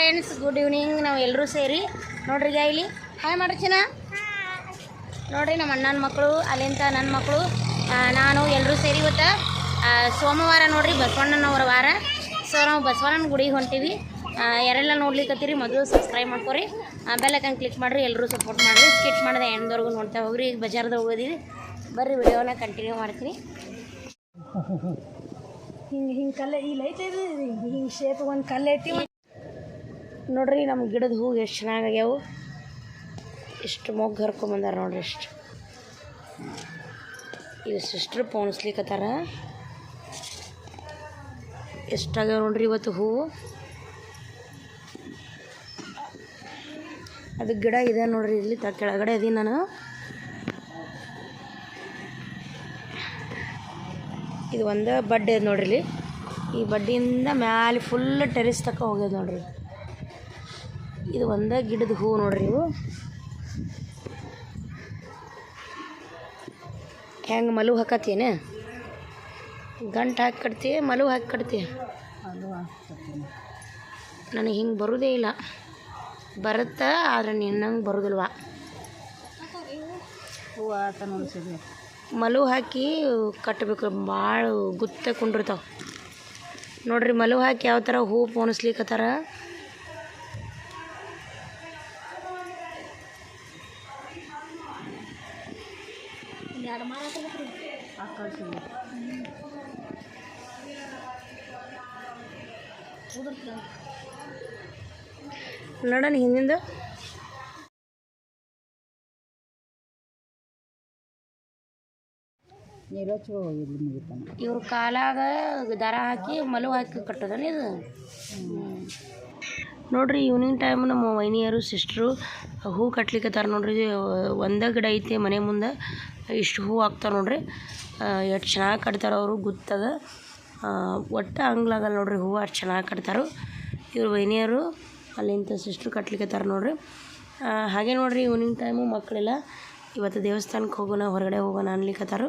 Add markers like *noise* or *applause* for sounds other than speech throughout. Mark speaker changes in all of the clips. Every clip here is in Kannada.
Speaker 1: ಫ್ರೆಂಡ್ಸ್ ಗುಡ್ ಈವ್ನಿಂಗ್ ನಾವು ಎಲ್ಲರೂ ಸೇರಿ. ನೋಡ್ರಿ ಇಲ್ಲಿ. ಹಾಯ್ ಮಾಡ್ರಿ ಚಿನ್ನ ನೋಡ್ರಿ ನಮ್ಮ ಅಣ್ಣನ ಮಕ್ಕಳು ಅಲ್ಲಿಂದ ನನ್ನ ಮಕ್ಕಳು ನಾನು ಎಲ್ಲರೂ ಸೇರಿ ಇವತ್ತು ಸೋಮವಾರ ನೋಡ್ರಿ ಬಸವಣ್ಣನವರ ವಾರ. ಸೊ ನಾವು ಬಸವಣ್ಣನ ಗುಡಿಗೆ ಹೊಂಟೀವಿ. ಯಾರೆಲ್ಲ ನೋಡ್ಲಿಕ್ಕತ್ತೀರಿ ಮೊದಲು ಸಬ್ಸ್ಕ್ರೈಬ್ ಮಾಡ್ಕೊರಿ. ಬೆಲ್ಲಕ್ಕಂಗೆ ಕ್ಲಿಕ್ ಮಾಡಿರಿ ಎಲ್ಲರೂ ಸಪೋರ್ಟ್ ಮಾಡಿರಿ. ಸ್ಕಿಟ್ ಮಾಡಿದೆ ಎಂಡ್ದವರೆಗೂ ನೋಡ್ತಾ ಹೋಗ್ರಿ. ಈಗ ಬಜಾರ್ದಾಗ ಹೋಗೋದಿವಿ. ಬರ್ರಿ, ವಿಡಿಯೋನ ಕಂಟಿನ್ಯೂ ಮಾಡ್ತೀನಿ.
Speaker 2: ಹಿಂಗೆ ಹಿಂಗೆ ಕಲ್ಲೆ ಇಲ್ಲಿ ಐತೆ ಇದೆ? ಹಿಂಗೆ ಶೇಪ್ ಒಂದು ಕಲ್ಲು ಐತಿ
Speaker 1: ನೋಡ್ರಿ ನಮ್ಮ ಗಿಡದ ಹೂ ಎಷ್ಟು ಚೆನ್ನಾಗಾಗ್ಯಾವು ಇಷ್ಟು ಮೊಗ್ಗು ಹರ್ಕೊಂಬಂದಾರ ನೋಡ್ರಿ ಇಷ್ಟು ಇಲ್ಲಿ ಸಿಸ್ಟ್ರ್ ಪೋಣಿಸ್ಲಿಕ್ಕತ್ತಾರ ಎಷ್ಟಾಗ್ಯಾವ ನೋಡ್ರಿ ಇವತ್ತು ಹೂವು ಅದು ಗಿಡ ಇದೆ ನೋಡ್ರಿ ಇಲ್ಲಿ ತ ಕೆಳಗಡೆ ಇದೀನಿ ನಾನು. ಇದು ಒಂದು ಬಡ್ಡೆ ಇದೆ ನೋಡ್ರಿ ಇಲ್ಲಿ. ಈ ಬಡ್ಡಿಯಿಂದ ಮ್ಯಾಲೆ ಫುಲ್ ಟೆರಿಸ್ ತಕ್ಕ ಹೋಗ್ಯದ ನೋಡ್ರಿ. ಇದು ಒಂದು ಗಿಡದ ಹೂವು ನೋಡ್ರಿ ಇವು. ಹೆಂಗೆ ಮಲು ಹಾಕತ್ತೇನೆ ಗಂಟು ಹಾಕಿ ಕಟ್ತೀಯ ಮಲು ಹಾಕಿ ಕಟ್ತೀಯ? ನನಗೆ ಹಿಂಗೆ ಬರೋದೇ ಇಲ್ಲ. ಬರುತ್ತಾ, ಆದರೆ ನಿನ್ನಂಗೆ ಬರೋದಿಲ್ವಾ? ಮಲು ಹಾಕಿ ಕಟ್ಟಬೇಕು ಭಾಳ ಗುತ್ತ ಕುಂಡಿರ್ತಾವೆ. ನೋಡ್ರಿ ಮಲು ಹಾಕಿ ಯಾವ ಥರ ಹೂ ಪೋಣಿಸ್ಲಿಕ್ಕತ್ತಾರ
Speaker 2: ಎರಡು
Speaker 1: ನೋಡೋಣ ಹಿಂದಿಂದ.
Speaker 2: ಮುಗಿತಾನೆ
Speaker 1: ಇವ್ರ ಕಾಲಾಗ ದರ ಹಾಕಿ ಮಲು ಹಾಕಿ ಕಟ್ಟೋದಲ್ಲ ಇದು? ನೋಡ್ರಿ ಈವ್ನಿಂಗ್ ಟೈಮ್ ನಮ್ಮ ವೈನಿಯರು ಸಿಸ್ಟ್ರು ಹೂ ಕಟ್ಲಿಕ್ಕತ್ತಾರ ನೋಡ್ರಿ. ಒಂದೇ ಗಿಡ ಐತಿ ಮನೆ ಮುಂದೆ. ಇಷ್ಟು ಹೂ ಹಾಕ್ತಾವೆ ನೋಡಿರಿ. ಎಷ್ಟು ಚೆನ್ನಾಗಿ ಕಟ್ತಾರೆ ಅವರು ಗುತ್ತದ. ಒಟ್ಟು ಹಂಗ್ಲಾಗಲ್ಲ ನೋಡ್ರಿ ಹೂವು ಅಷ್ಟು ಚೆನ್ನಾಗಿ ಕಟ್ತಾರೆ. ಇವರು ವೈನಿಯರು ಅಲ್ಲಿಂದ ಸಿಸ್ಟ್ರು ಕಟ್ಲಿಕ್ಕತ್ತಾರ ನೋಡ್ರಿ. ಹಾಗೆ ನೋಡ್ರಿ ಈವ್ನಿಂಗ್ ಟೈಮು ಮಕ್ಕಳೆಲ್ಲ. ಇವತ್ತು ದೇವಸ್ಥಾನಕ್ಕೆ ಹೋಗೋಣ, ಹೊರಗಡೆ ಹೋಗೋಣ ಅನ್ಲಿಕ್ಕತ್ತಾರು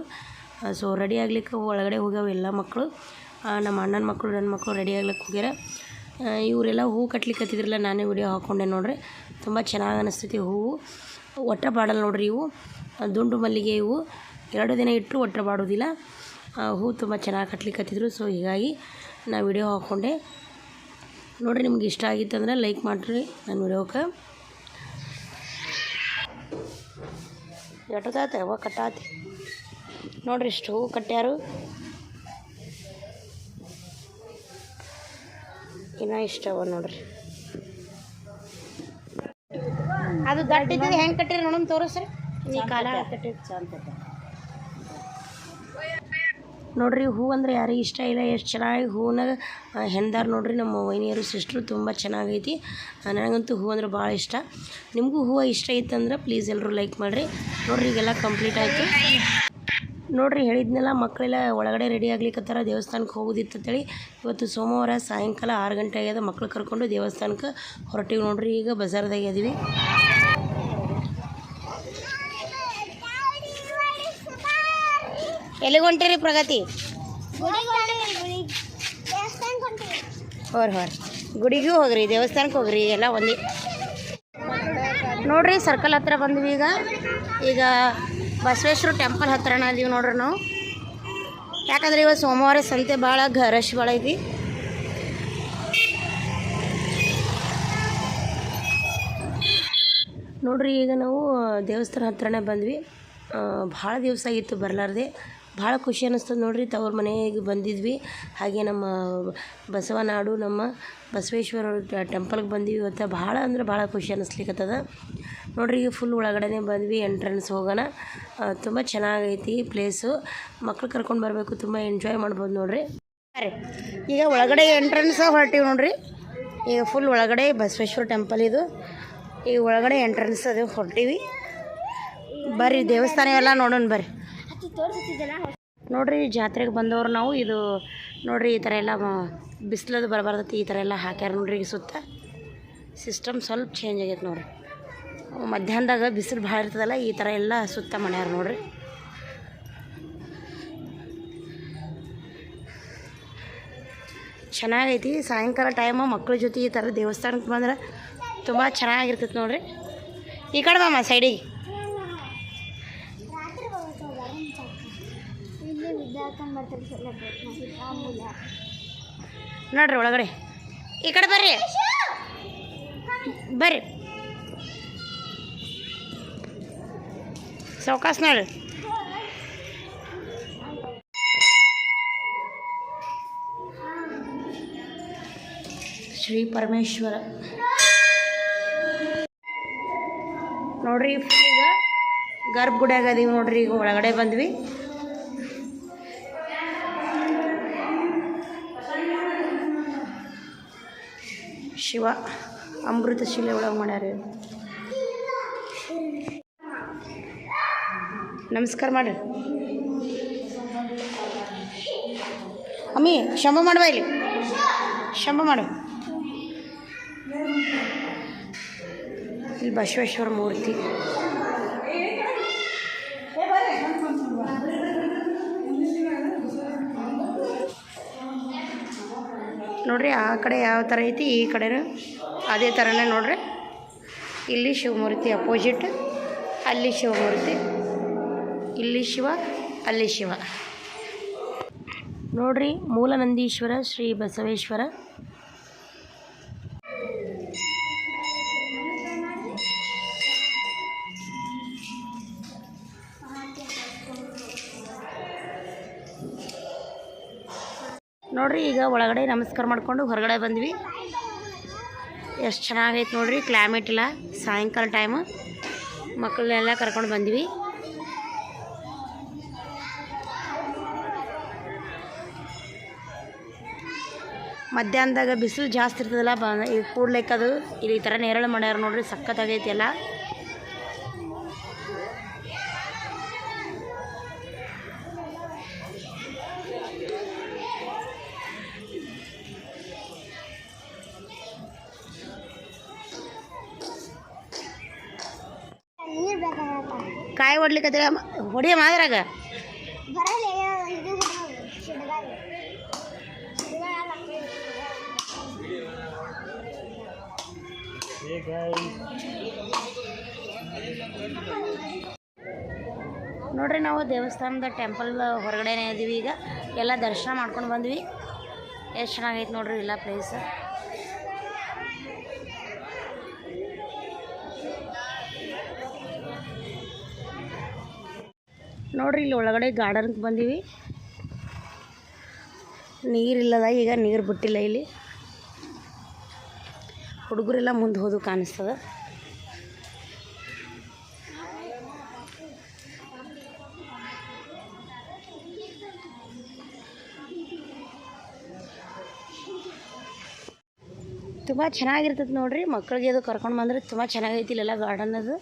Speaker 1: ಸೊ ರೆಡಿ ಆಗ್ಲಿಕ್ಕೆ ಒಳಗಡೆ ಹೋಗ್ಯಾವ ಎಲ್ಲ ಮಕ್ಕಳು ನಮ್ಮ ಅಣ್ಣನ ಮಕ್ಕಳು ನನ್ನ ಮಕ್ಕಳು ರೆಡಿ ಆಗ್ಲಿಕ್ಕೆ ಹೋಗ್ಯಾರ. ಇವರೆಲ್ಲ ಹೂ ಕಟ್ಲಿಕ್ಕೆ ಹತ್ತಿದ್ರಲ್ಲ ನಾನೇ ವಿಡಿಯೋ ಹಾಕ್ಕೊಂಡೆ ನೋಡ್ರಿ. ತುಂಬ ಚೆನ್ನಾಗಿ ಅನಿಸ್ತೈತಿ ಹೂವು. ಒಟ್ಟ ಬಾಡಲ್ಲ ನೋಡ್ರಿ ಇವು. ದುಂಡು ಮಲ್ಲಿಗೆ ಹೂವು ಎರಡು ದಿನ ಇಟ್ಟರು ಒಟ್ಟು ಬಾಡೋದಿಲ್ಲ ಹೂವು ತುಂಬ ಚೆನ್ನಾಗಿ ಕಟ್ಲಿಕ್ಕೆ ಹತ್ತಿದ್ರು. ಸೊ ಹೀಗಾಗಿ ನಾ ವಿಡಿಯೋ ಹಾಕ್ಕೊಂಡೆ ನೋಡಿರಿ ನಿಮ್ಗೆ ಇಷ್ಟ ಆಗಿತ್ತಂದ್ರೆ ಲೈಕ್ ಮಾಡಿರಿ ನನ್ನ ವಿಡಿಯೋಕ್ಕೆ ಎಟ್ಟದಾತ ಯಾವ ಕಟ್ಟಾತಿ? ನೋಡ್ರಿ ಇಷ್ಟು ಹೂವು ಕಟ್ಟ್ಯಾರು. ಇನ್ನ ಇಷ್ಟ ಅವ ನೋಡ್ರಿ. ಅದು ದಟ್ಟಿದ್ದು ಹೆಂಗೆ ಕಟ್ಟಿರಿ ನೋಡೋಣ ತೋರಿಸ್ರಿ. ನೋಡ್ರಿ ಹೂ ಅಂದ್ರೆ ಯಾರಿಗೆ ಇಷ್ಟ ಇಲ್ಲ. ಎಷ್ಟು ಚೆನ್ನಾಗಿ ಹೂನಾಗ ಹೆಂದಾರ ನೋಡ್ರಿ. ನಮ್ಮ ವೈನಿಯರು ಸಿಸ್ಟ್ರು ತುಂಬ ಚೆನ್ನಾಗೈತಿ. ನನಗಂತೂ ಹೂ ಅಂದ್ರೆ ಭಾಳ ಇಷ್ಟ. ನಿಮಗೂ ಹೂವು ಇಷ್ಟ ಇತ್ತಂದ್ರೆ ಪ್ಲೀಸ್ ಎಲ್ಲರೂ ಲೈಕ್ ಮಾಡಿರಿ. ನೋಡ್ರಿ ಈಗೆಲ್ಲ ಕಂಪ್ಲೀಟ್ ಆಯಿತು. ನೋಡ್ರಿ ಹೇಳಿದ್ನೆಲ್ಲ ಮಕ್ಕಳೆಲ್ಲ ಒಳಗಡೆ ರೆಡಿ ಆಗ್ಲಿಕ್ಕತ್ತಾರ ದೇವಸ್ಥಾನಕ್ಕೆ ಹೋಗೋದಿತ್ತು ಅಂತೇಳಿ. ಇವತ್ತು ಸೋಮವಾರ ಸಾಯಂಕಾಲ ಆರು ಗಂಟೆ ಆಗ್ಯದ ಮಕ್ಳು ಕರ್ಕೊಂಡು ದೇವಸ್ಥಾನಕ್ಕೆ ಹೊರಟಿವಿ ನೋಡ್ರಿ. ಈಗ ಬಜಾರ್ದಾಗ ಇದೀವಿ. ಎಲ್ಲಿಗೆ ಹೊಂಟಿರಿ ಪ್ರಗತಿ? ಹೋರ್ ಹೋರ್. ಗುಡಿಗೂ ಹೋಗ್ರಿ, ದೇವಸ್ಥಾನಕ್ಕೆ ಹೋಗ್ರಿ, ಎಲ್ಲ ಒಂದೇ. ನೋಡ್ರಿ ಸರ್ಕಲ್ ಹತ್ರ ಬಂದ್ವಿ ಈಗ. ಈಗ ಬಸವೇಶ್ವರ ಟೆಂಪಲ್ ಹತ್ರನ ಇದೀವಿ ನೋಡ್ರಿ ನಾವು. ಯಾಕಂದ್ರೆ ಇವತ್ತು ಸೋಮವಾರ ಸಂತೆ ಭಾಳ ರಶ್ ಭಾಳ ಐತಿ. ನೋಡ್ರಿ, ಈಗ ನಾವು ದೇವಸ್ಥಾನ ಹತ್ರನೇ ಬಂದ್ವಿ. ಭಾಳ ದಿವಸ ಆಗಿತ್ತು ಬರಲಾರ್ದೆ. ಭಾಳ ಖುಷಿ ಅನ್ನಿಸ್ತದೆ ನೋಡಿರಿ, ತವ್ರ ಮನೆಗೆ ಬಂದಿದ್ವಿ. ಹಾಗೆ ನಮ್ಮ ಬಸವನಾಡು, ನಮ್ಮ ಬಸವೇಶ್ವರ ಟೆಂಪಲ್ಗೆ ಬಂದ್ವಿ ಇವತ್ತು. ಭಾಳ ಅಂದ್ರೆ ಭಾಳ ಖುಷಿ ಅನ್ನಿಸ್ಲಿಕ್ಕತ್ತದ ನೋಡ್ರಿ, ಈಗ ಫುಲ್ ಒಳಗಡೆನೆ ಬಂದ್ವಿ ಎಂಟ್ರೆನ್ಸ್ ಹೋಗೋಣ. ತುಂಬ ಚೆನ್ನಾಗೈತಿ ಪ್ಲೇಸು ಮಕ್ಳು ಕರ್ಕೊಂಡು ಬರಬೇಕು, ತುಂಬ ಎಂಜಾಯ್ ಮಾಡ್ಬೋದು ನೋಡ್ರಿ. ರೀ ಈಗ ಒಳಗಡೆ ಎಂಟ್ರೆನ್ಸ್ ಹೊರಟಿವಿ ನೋಡಿರಿ. ಈಗ ಫುಲ್ ಒಳಗಡೆ ಬಸವೇಶ್ವರ ಟೆಂಪಲ್ ಇದು. ಈಗ ಒಳಗಡೆ ಎಂಟ್ರೆನ್ಸ್ ಅದು ಹೊರಟಿವಿ. ಬರ್ರಿ, ದೇವಸ್ಥಾನ ಎಲ್ಲ ನೋಡೋಣ ಬರ್ರಿ. ನೋಡ್ರಿ, ಜಾತ್ರೆಗೆ ಬಂದವ್ರು ನಾವು. ಇದು ನೋಡ್ರಿ, ಈ ಥರ ಎಲ್ಲ ಬಿಸಿಲದು ಬರಬಾರ್ದತಿ, ಈ ಥರ ಎಲ್ಲ ಹಾಕ್ಯಾರ ನೋಡ್ರಿ ಈಗ ಸುತ್ತ. ಸಿಸ್ಟಮ್ ಸ್ವಲ್ಪ ಚೇಂಜ್ ಆಗೈತೆ ನೋಡ್ರಿ. ಮಧ್ಯಾಹ್ನದಾಗ ಬಿಸಿಲು ಭಾಳ ಇರ್ತದಲ್ಲ, ಈ ಥರ ಎಲ್ಲ ಸುತ್ತ ಮಾಡ್ಯಾರ ನೋಡ್ರಿ. ಚೆನ್ನಾಗೈತಿ. ಸಾಯಂಕಾಲ ಟೈಮು ಮಕ್ಕಳ ಜೊತೆ ಈ ಥರ ದೇವಸ್ಥಾನಕ್ಕೆ ಬಂದ್ರೆ ತುಂಬ ಚೆನ್ನಾಗಿರ್ತೈತೆ ನೋಡ್ರಿ. ಈ ಕಡೆ ಮಾಮ ಸೈಡಿಗೆ ನೋಡ್ರಿ ಒಳಗಡೆ. ಈ ಕಡೆ ಬರ್ರಿ. ಬರ್ರಿ. ಸಾವ್ಕಾಸ್ ನೋಡ್ರಿ. ಶ್ರೀ ಪರಮೇಶ್ವರ. ನೋಡ್ರಿ ಈಗ ಗರ್ಭಗುಡಿಯಾಗ ಅದೀವಿ ನೋಡ್ರಿ, ಈಗ ಒಳಗಡೆ ಬಂದ್ವಿ. ಶಿವ ಅಮೃತ ಶಿಲೆ ಒಳಗೆ ಮಾಡ್ಯಾರ. ನಮಸ್ಕಾರ ಮಾಡ್ರಿ. ಅಮ್ಮಿ, ಶಂಭ ಮಾಡುವ ಇಲ್ಲಿ. ಶಂಭ ಮಾಡು. ಇಲ್ಲಿ ಬಸವೇಶ್ವರ ಮೂರ್ತಿ. ನೋಡ್ರಿ, ಆ ಕಡೆ ಯಾವ ಥರ ಐತಿ, ಈ ಕಡೆನೂ ಅದೇ ಥರನೇ ನೋಡ್ರಿ. ಇಲ್ಲಿ ಶಿವಮೂರ್ತಿ ಅಪೋಸಿಟ್ ಅಲ್ಲಿ ಶಿವಮೂರ್ತಿ, ಇಲ್ಲಿ ಶಿವ, ಅಲ್ಲಿ ಶಿವ. ನೋಡ್ರಿ ಮೂಲನಂದೀಶ್ವರ ಶ್ರೀ ಬಸವೇಶ್ವರ. ನೋಡ್ರಿ, ಈಗ ಒಳಗಡೆ ನಮಸ್ಕಾರ ಮಾಡ್ಕೊಂಡು ಹೊರಗಡೆ ಬಂದ್ವಿ. ಎಷ್ಟು ಚೆನ್ನಾಗೈತೆ ನೋಡ್ರಿ ಕ್ಲೈಮೇಟ್ ಇಲ್ಲ, ಸಾಯಂಕಾಲ ಟೈಮು ಮಕ್ಕಳನ್ನೆಲ್ಲ ಕರ್ಕೊಂಡು ಬಂದ್ವಿ. ಮಧ್ಯಾಹ್ನದಾಗ ಬಿಸಿಲು ಜಾಸ್ತಿ ಇರ್ತದಲ್ಲ, ಬ ಇದು ಅದು ಇಲ್ಲಿ ಈ ಥರ ನೇರಳೆ ಮಾಡ್ಯಾರ ನೋಡ್ರಿ, ಸಖತ್ತಾಗೈತಿ ಎಲ್ಲ. ಹೊಡ್ಲಿಕ್ಕೆ ಹೊಡಿಯ ಮಾದ್ರಾಗ ನೋಡ್ರಿ ನಾವು ದೇವಸ್ಥಾನದ ಟೆಂಪಲ್ ಹೊರಗಡೆನೇ ಇದ್ದೀವಿ ಈಗ. ಎಲ್ಲ ದರ್ಶನ ಮಾಡ್ಕೊಂಡು ಬಂದ್ವಿ. ಎಷ್ಟು ಚೆನ್ನಾಗೈತೆ ನೋಡ್ರಿ ಎಲ್ಲ ಪ್ಲೇಸ್ ನೋಡ್ರಿ, ಇಲ್ಲಿ ಒಳಗಡೆ ಗಾರ್ಡನ್ಗೆ ಬಂದೀವಿ. ನೀರಿಲ್ಲದ ಈಗ ನೀರು ಬಿಟ್ಟಿಲ್ಲ ಇಲ್ಲಿ. ಹುಡುಗರೆಲ್ಲ ಮುಂದೆ ಹೋದು ಕಾಣಿಸ್ತದ. ತುಂಬ ಚೆನ್ನಾಗಿರ್ತೈತೆ ನೋಡ್ರಿ ಮಕ್ಕಳಿಗೆ ಅದು ಕರ್ಕೊಂಡು ಬಂದ್ರೆ ತುಂಬ ಚೆನ್ನಾಗೈತಿ ಇಲ್ಲೆಲ್ಲ ಗಾರ್ಡನ್ ಅದು.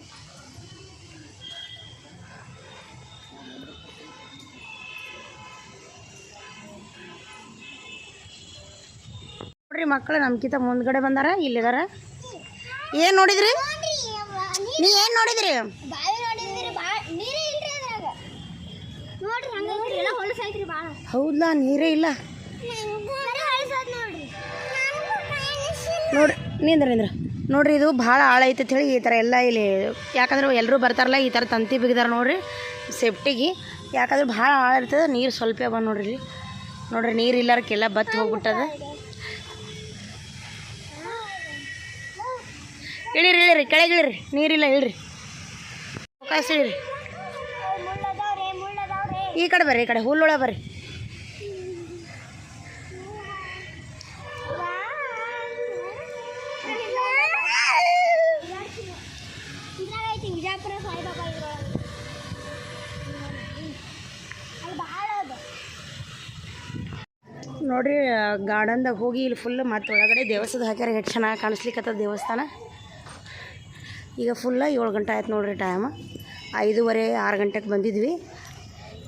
Speaker 1: ಮಕ್ಕಳು ನಮ್ಕಿಂತ ಮುಂದ್ಗಡೆ ಬಂದಾರ, ಇಲ್ಲಿದಾರ. ಏನು ನೋಡಿದ್ರಿ? ನೀ ಏನು ನೋಡಿದ್ರಿ? ಹೌದಾ ನೀರೇ ಇಲ್ಲ.
Speaker 2: ನೋಡ್ರಿ
Speaker 1: ನೀಂದ್ರ ನಿಂದ್ರ ನೋಡ್ರಿ, ಇದು ಭಾಳ ಆಳ ಐತೆ ಹೇಳಿ ಈ ಥರ ಎಲ್ಲ ಇಲ್ಲಿ, ಯಾಕಂದ್ರೆ ಎಲ್ಲರೂ ಬರ್ತಾರಲ್ಲ, ಈ ಥರ ತಂತಿ ಬಿಗಿದಾರ ನೋಡ್ರಿ, ಸೇಫ್ಟಿಗೆ. ಯಾಕಂದ್ರೆ ಭಾಳ ಆಳ ಇರ್ತದೆ, ನೀರು ಸ್ವಲ್ಪ ಬಂದು ನೋಡ್ರಿ ಇಲ್ಲಿ. ನೋಡ್ರಿ, ನೀರು ಇಲ್ಲಾರಕ್ಕೆಲ್ಲ ಬತ್ತಿ ಹೋಗ್ಬಿಟ್ಟದ. ಇಳಿರಿ ಇಳಿರಿ, ಕೆಳಗೆ ಇಳಿರಿ. ನೀರಿಲ್ಲ, ಇಳ್ರಿ. ಅವಕಾಶ ಈ ಕಡೆ ಬರ್ರಿ, ಈ ಕಡೆ ಹುಲ್ಲೊಳ ಬರ್ರಿ. ನೋಡ್ರಿ ಗಾರ್ಡನ್ದಾಗ ಹೋಗಿ ಇಲ್ಲಿ ಫುಲ್ ಮತ್ತೆ ಒಳಗಡೆ ದೇವಸ್ಥಾನ ಹಾಕ್ಯಾರ, ಎಷ್ಟು ಚೆನ್ನಾಗಿ ಕಾಣಿಸ್ಲಿಕ್ಕತ್ತದ ದೇವಸ್ಥಾನ. ಈಗ ಫುಲ್ಲ ಏಳು ಗಂಟೆ ಆಯ್ತು ನೋಡಿರಿ ಟೈಮ್ ಐದೂವರೆ ಆರು ಗಂಟೆಗೆ ಬಂದಿದ್ವಿ.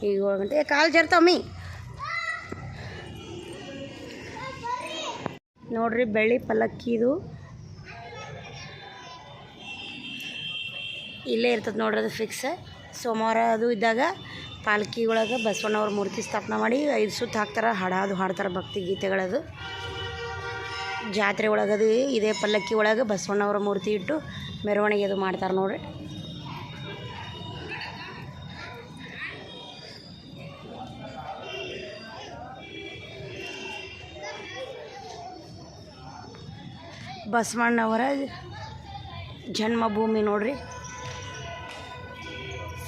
Speaker 1: ಈಗ ಏಳು ಗಂಟೆ ಏ, ಕಾಲು ಜರ್ತಮ್ಮಿ ನೋಡ್ರಿ ಬೆಳ್ಳಿ ಪಲ್ಲಕ್ಕಿದು ಇಲ್ಲೇ ಇರ್ತದೆ ನೋಡ್ರಿ ಅದು ಫಿಕ್ಸ್ ಸೋಮವಾರ ಅದು ಇದ್ದಾಗ ಪಾಲ್ಕಿ ಒಳಗೆ ಬಸವಣ್ಣವ್ರ ಮೂರ್ತಿ ಸ್ಥಾಪನೆ ಮಾಡಿ ಐದು ಸುತ್ತು ಹಾಕ್ತಾರೆ ಹಾಡಾದು ಹಾಡ್ತಾರೆ ಭಕ್ತಿ ಗೀತೆಗಳದು. ಜಾತ್ರೆ ಒಳಗದು ಇದೇ ಪಲ್ಲಕ್ಕಿ ಒಳಗೆ ಬಸವಣ್ಣವರ ಮೂರ್ತಿ ಇಟ್ಟು ಮೆರವಣಿಗೆ ಅದು ಮಾಡ್ತಾರೆ ನೋಡ್ರಿ. ಬಸವಣ್ಣವರ ಜನ್ಮಭೂಮಿ ನೋಡ್ರಿ.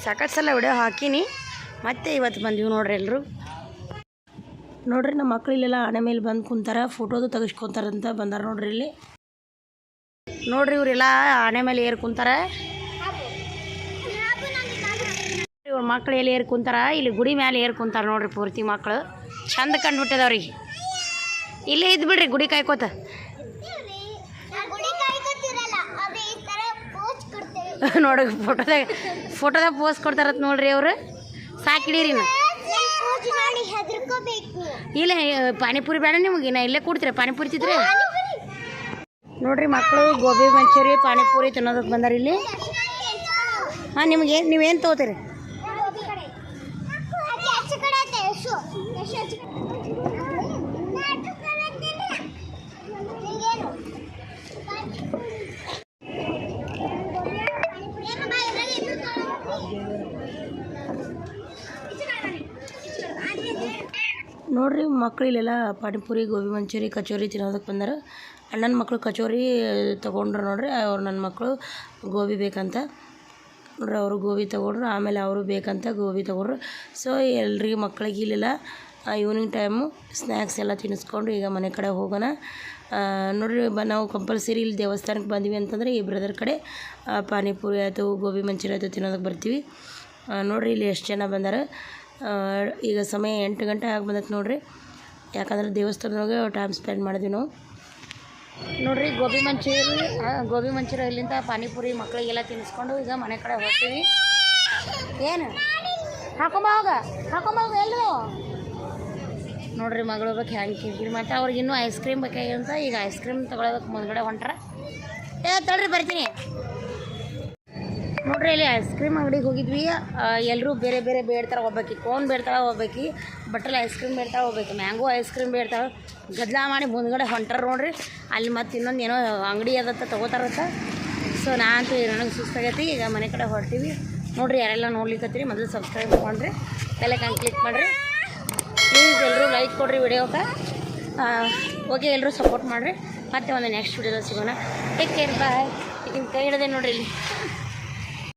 Speaker 1: ಸಾಕಷ್ಟು ಸಲ ವಿಡಿಯೋ ಹಾಕೀನಿ. ಮತ್ತೆ ಇವತ್ತು ಬಂದೀವಿ ನೋಡ್ರಿ ಎಲ್ಲರೂ ನೋಡ್ರಿ ನಮ್ಮ ಮಕ್ಳು ಇಲ್ಲೆಲ್ಲ ಆನೆ ಮೇಲೆ ಬಂದು ಕುಂತಾರ, ಫೋಟೋದು ತೆಗಿಸ್ಕೊಂತಾರಂತ ಬಂದಾರ ನೋಡ್ರಿ ಇಲ್ಲಿ. ನೋಡ್ರಿ ಇವರೆಲ್ಲ ಆನೆ ಮೇಲೆ ಏರ್ ಕುಂತಾರ. ಇವ್ರ ಮಕ್ಳು ಎಲ್ಲಿ ಏರ್ ಕುಂತಾರ, ಇಲ್ಲಿ ಗುಡಿ ಮೇಲೆ ಏರ್ ಕುಂತಾರ ನೋಡ್ರಿ ಪೂರ್ತಿ ಮಕ್ಕಳು ಚಂದ ಕಂಡುಬಿಟ್ಟದವ್ರಿಗೆ ಇಲ್ಲೇ ಇದ್ದು ಬಿಡ್ರಿ ಗುಡಿ ಕಾಯ್ಕೋತ. *laughs* ನೋಡ್ರಿ ಫೋಟೋದಾಗ ಫೋಟೋದಾಗ ಪೋಸ್ ಕೊಡ್ತಾರತ್ ನೋಡ್ರಿ ಅವರು. ಸಾಕಿಡೀರಿ ನಾ ಇಲ್ಲ ಪಾನಿಪುರಿ ಬೇಡ ನಿಮಗೆ. ನಾ ಇಲ್ಲೇ ಕೊಡ್ತೀರ? ಪಾನಿಪುರಿ ತಿಂದ್ರೆ ನೋಡ್ರಿ ಮಕ್ಕಳು ಗೋಬಿ ಮಂಚೂರಿ ಪಾನಿಪುರಿ ತಿನ್ನೋದಕ್ಕೆ ಬಂದಾರ ಇಲ್ಲಿ. ಹಾಂ ನಿಮಗೆ ನೀವೇನು ತೊಗೋತೀರಿ? ನೋಡ್ರಿ ಮಕ್ಳು ಇಲ್ಲೆಲ್ಲ ಪಾನಿಪುರಿ, ಗೋಬಿ ಮಂಚೂರಿ, ಕಚೋರಿ ತಿನ್ನೋದಕ್ಕೆ ಬಂದಾರ. ಅಣ್ಣನ ಮಕ್ಕಳು ಕಚೋರಿ ತೊಗೊಂಡ್ರು ನೋಡ್ರಿ, ಅವ್ರು ನನ್ನ ಮಕ್ಕಳು ಗೋಬಿ ಬೇಕಂತ. ನೋಡ್ರಿ ಅವರು ಗೋಬಿ ತೊಗೊಂಡ್ರು, ಆಮೇಲೆ ಅವರು ಬೇಕಂತ ಗೋಬಿ ತೊಗೊಂಡ್ರು. ಸೊ ಎಲ್ರಿಗೂ ಮಕ್ಕಳಿಗೆ ಇಲ್ಲೆಲ್ಲ ಈವ್ನಿಂಗ್ ಟೈಮು ಸ್ನ್ಯಾಕ್ಸ್ ಎಲ್ಲ ತಿನ್ನಿಸ್ಕೊಂಡು ಈಗ ಮನೆ ಕಡೆ ಹೋಗೋಣ. ನೋಡ್ರಿ, ಬ, ನಾವು ಕಂಪಲ್ಸರಿ ಇಲ್ಲಿ ದೇವಸ್ಥಾನಕ್ಕೆ ಬಂದ್ವಿ ಅಂತಂದರೆ ಈ ಬ್ರದರ್ ಕಡೆ ಪಾನಿಪುರಿ ಆಯಿತು, ಗೋಬಿ ಮಂಚೂರಿ ಆಯಿತು ತಿನ್ನೋದಕ್ಕೆ ಬರ್ತೀವಿ. ನೋಡ್ರಿ ಇಲ್ಲಿ ಎಷ್ಟು ಜನ ಬಂದಾರ. ಈಗ ಸಮಯ ಎಂಟು ಗಂಟೆ ಆಗಿ ಬಂದೈತೆ ನೋಡ್ರಿ. ಯಾಕಂದ್ರೆ ದೇವಸ್ಥಾನದೊಳಗೆ ಟೈಮ್ ಸ್ಪೆಂಡ್ ಮಾಡಿದ್ವಿ ನಾವು. ನೋಡ್ರಿ, ಗೋಬಿ ಮಂಚೂರಿ ಗೋಬಿ ಮಂಚೂರಿ ಇಲ್ಲಿಂದ ಪಾನಿಪುರಿ ಮಕ್ಕಳಿಗೆಲ್ಲ ತಿನ್ನಿಸ್ಕೊಂಡು ಈಗ ಮನೆ ಕಡೆ ಹೋಗ್ತೀವಿ. ಏನು? ಹಾಕೊಂಬ ಹೋಗ ಎಲ್ಲೋ ನೋಡ್ರಿ ಮಗಳು ಬೇಕು ಹ್ಯಾಂಗೆ ಕಿರಿಕಿರಿ ಮತ್ತು ಅವ್ರಿಗೆ ಇನ್ನೂ ಐಸ್ ಕ್ರೀಮ್ ಬೇಕಾಗಿಂತ ಈಗ ಐಸ್ ಕ್ರೀಮ್ ತೊಗೊಳೋದಕ್ಕೆ ಮುಂದ್ಗಡೆ ಹೊಂಟ್ರೆ. ಏ ತಳ್ರಿ ಬರ್ತೀನಿ. ನೋಡ್ರಿ, ಇಲ್ಲಿ ಐಸ್ ಕ್ರೀಮ್ ಅಂಗಡಿಗೆ ಹೋಗಿದ್ವಿ. ಎಲ್ಲರೂ ಬೇರೆ ಬೇರೆ ಬೇಡ್ತಾರೆ, ಒಬ್ಬಾಕಿ ಕೋನ್ ಬೇಡ್ತಾಳೆ, ಒಬ್ಬಾಕಿ ಬಟ್ರಲ್ಲಿ ಐಸ್ ಕ್ರೀಮ್ ಬೇಡ್ತಾಳೆ ಹೋಗ್ಬೇಕು ಮ್ಯಾಂಗೋ ಐಸ್ ಕ್ರೀಮ್ ಬೇಡ್ತಾಳೆ. ಗದ್ಲ ಮಾಡಿ ಮುಂದ್ಗಡೆ ಹೊಂಟಾರ ನೋಡ್ರಿ. ಅಲ್ಲಿ ಮತ್ತೆ ಇನ್ನೊಂದು ಏನೋ ಅಂಗಡಿ ಅದತ್ತ ತೊಗೋತಾರತ್ತ. ಸೊ ನಾ ಅಂತೂ ನನಗೆ ಸುಸ್ತಾಗೈತಿ. ಈಗ ಮನೆ ಕಡೆ ಹೊರಟಿವಿ. ನೋಡ್ರಿ, ಯಾರೆಲ್ಲ ನೋಡ್ಲಿಕ್ಕತ್ತೀರಿ ಮೊದಲು ಸಬ್ಸ್ಕ್ರೈಬ್ ಮಾಡ್ರಿ ಬೆಲ್ಲೈಕನ್ ಕ್ಲಿಕ್ ಮಾಡಿರಿ. ಪ್ಲೀಸ್ ಎಲ್ಲರೂ ಲೈಕ್ ಕೊಡಿರಿ ವಿಡಿಯೋಕ್ಕೆ ಓಕೆ ಎಲ್ಲರೂ ಸಪೋರ್ಟ್ ಮಾಡಿರಿ. ಮತ್ತೆ ಒಂದು ನೆಕ್ಸ್ಟ್ ವಿಡಿಯೋದಲ್ಲಿ ಸಿಗೋಣ. ಟೇಕ್ ಕೇರ್ ಬಾಯ್ ಕೈ ಹಿಡ್ದೆ ನೋಡ್ರಿ ಇಲ್ಲಿ.